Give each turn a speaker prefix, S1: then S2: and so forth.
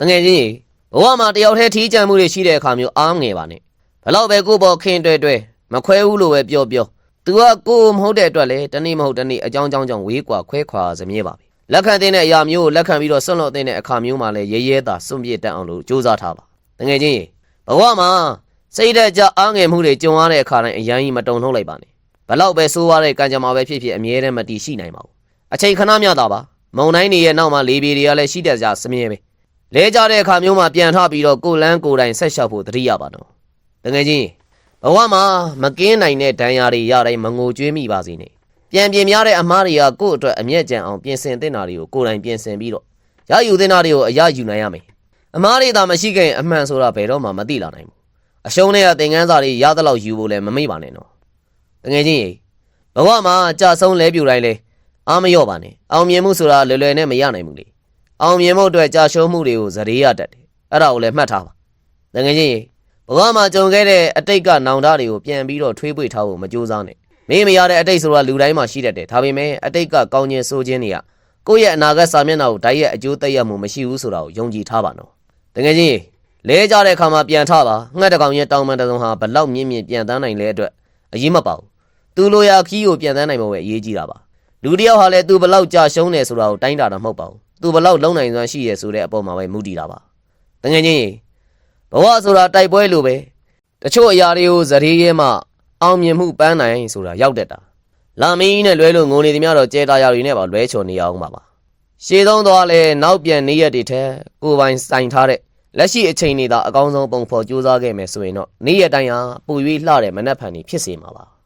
S1: တငယ်ချင်းကြီးဘဝမှာတယောက်တည်းထီးကြံမှုတွေရှိတဲ့အခါမျိုးအားငယ်ပါနဲ့ဘလောက်ပဲကိုယ့်ဘောခင်တွဲတွဲမခွဲဘူးလို့ပဲပြောပြော तू ကကိုယ်မဟုတ်တဲ့အတွက်လေတနေ့မဟုတ်တနေ့အကြောင်းကြောင်းကြောင့်ဝေးကွာခွဲခွာစမြဲပါပဲလက်ခံတဲ့အရာမျိုးကိုလက်ခံပြီးတော့ဆွန့်လွတ်တဲ့အခါမျိုးမှာလည်းရဲရဲသာစွန့်ပြစ်တတ်အောင်လို့ကြိုးစားထားပါတငယ်ချင်းကြီးဘဝမှာစိတ်ဓာတ်ကြအားငယ်မှုတွေကြုံရတဲ့အခါတိုင်းအရန်ကြီးမတုံ့နှုတ်လိုက်ပါနဲ့ဘလောက်ပဲဆိုးရတဲ့ကံကြမ္မာပဲဖြစ်ဖြစ်အမြဲတမ်းမတည်ရှိနိုင်ပါဘူးအချိန်ခဏမျှတာပါမုံတိုင်းတွေရဲ့နောက်မှာလေပြေတွေကလည်းရှိတတ်ကြစမြဲပဲ လဲကြတဲ့အခါမျိုးမှာပြန်ထပြီးတော့ကိုယ်လန်းကိုယ်တိုင်ဆက်လျှောက်ဖို့တတိယပါတော့တကယ်ချင်းဘဝမှာမကင်းနိုင်တဲ့ဒဏ်ရာတွေရတိုင်းမငိုကြွေးမိပါစေနဲ့ပြန်ပြင်များတဲ့အမားတွေကကိုယ့်အတွက်အမျက်ကြံအောင်ပြင်ဆင်သင့်တာတွေကိုကိုယ်တိုင်ပြင်ဆင်ပြီးတော့ရယူသင့်တာတွေကိုအရယူနိုင်ရမယ်အမားတွေသာမရှိခင်အမှန်ဆိုတာဘယ်တော့မှမသိလာနိုင်ဘူးအရှုံးတွေကသင်ခန်းစာတွေရသလောက်ယူဖို့လည်းမမေ့ပါနဲ့နော်တကယ်ချင်းရေဘဝမှာကြာဆုံးလဲပြူတိုင်းလဲအားမလျော့ပါနဲ့အောင်မြင်မှုဆိုတာလွယ်လွယ်နဲ့မရနိုင်ဘူးလေ အောင်မြင်မှုအတွက်ကြာရှုံးမှုတွေကိုဇရေရတတ်တယ်အဲ့ဒါကိုလည်းမှတ်ထားပါတကယ်ချင်းရေဘဝမှာကြုံခဲ့တဲ့အတိတ်ကနောင်တတွေကိုပြန်ပြီးတော့ထွေးပွေထားဖို့မကြိုးစားနဲ့မင်းမရတဲ့အတိတ်ဆိုတာလူတိုင်းမှာရှိတတ်တယ်ဒါပေမဲ့အတိတ်ကကောင်းခြင်းဆိုးခြင်းတွေကကိုယ့်ရဲ့အနာဂတ်စာမျက်နှာကိုဓာတ်ရဲ့အကျိုးသက်ရောက်မှုမရှိဘူးဆိုတာကိုယုံကြည်ထားပါနော်တကယ်ချင်းရေလဲကြတဲ့အခါမှာပြန်ထပါငှက်တစ်ကောင်ရဲ့တောင်ပန်တစ်စုံဟာဘလောက်မြင့်မြင့်ပြန်တန်းနိုင်လဲအတွက်အရေးမပါဘူးသူလိုရာခီးကိုပြန်တန်းနိုင်ဖို့ပဲအရေးကြီးတာပါလူတစ်ယောက်ဟာလည်းသူဘလောက်ကြာရှုံးတယ်ဆိုတာကိုတိုင်းတာတာမဟုတ်ပါဘူး သူဘလောက်လုံနိုင်စွမ်းရှိရဆိုတဲ့အပေါ်မှာပဲမူတည်တာပါတကယ်ချင်းရေဘဝဆိုတာတိုက်ပွဲလိုပဲတချို့အရာတွေကိုဇရေရဲမှအောင်မြင်မှုပန်းနိုင်ဆိုတာရောက်တတ်တာလာမင်းနဲ့လွဲလို့ငိုနေသည်များတော့ကြဲတာရာတွေနဲ့ပါလွဲချော်နေရအောင်ပါပါရှေးသုံးသွားလဲနောက်ပြန်နေရက်တွေထက်ကိုယ်ပိုင်စိုင်ထားတဲ့လက်ရှိအချိန်တွေသာအကောင်းဆုံးပုံဖော်ကြိုးစားခဲ့မယ်ဆိုရင်တော့နေ့ရက်တိုင်းဟာပူ၍လှတဲ့မနှက်ဖန်တွေဖြစ်စေမှာပါ